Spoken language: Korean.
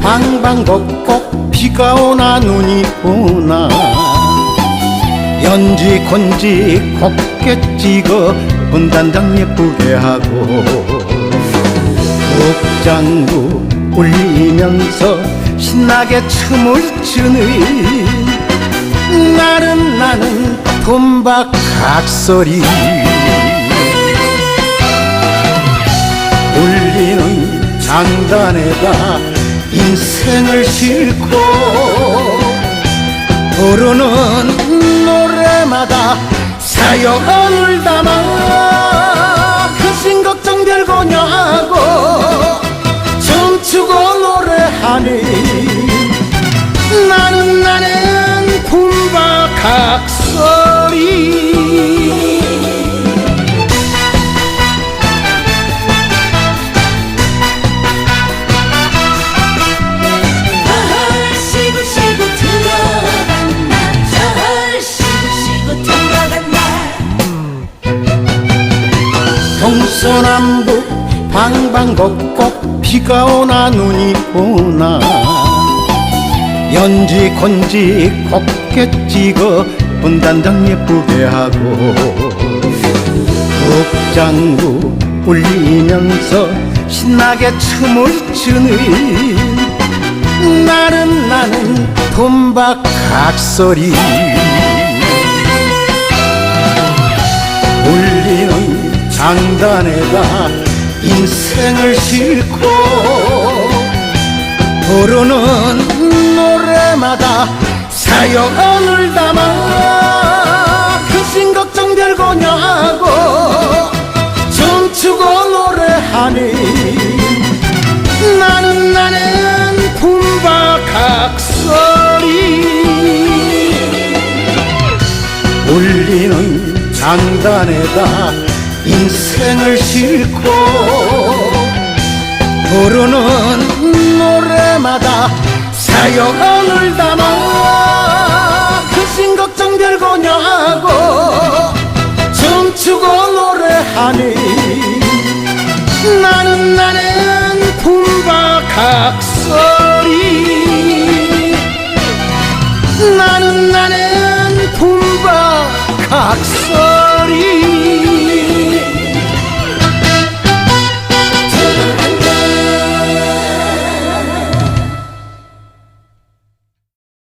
방방곡곡 비가 오나 눈이 오나. 연지 곤지 곱게 찍어 분단장 예쁘게 하고. 북장구 울리면서 신나게 춤을 추는 나는 나는 돈박각소리 장단에다 인생을 싣고 부르는 노래마다 사연을 담아 동서남북 방방곡곡 비가 오나 눈이 오나 연지 곤지 곱게 찍어 분단장 예쁘게 하고 북장구 울리면서 신나게 춤을 추는 나는 나는 돈박각소리 장단에다 인생을 싣고 부르는 노래마다 사연을 담아 근심 걱정 별거냐고 춤추고 노래하니 나는 나는 품바각소리 울리는 장단에다 인생을 싣고 부르는 노래마다 사연을 담아 그신 걱정 별거냐고 춤추고 노래하니 나는 나는 품바각설이 나는 나는 품바각설이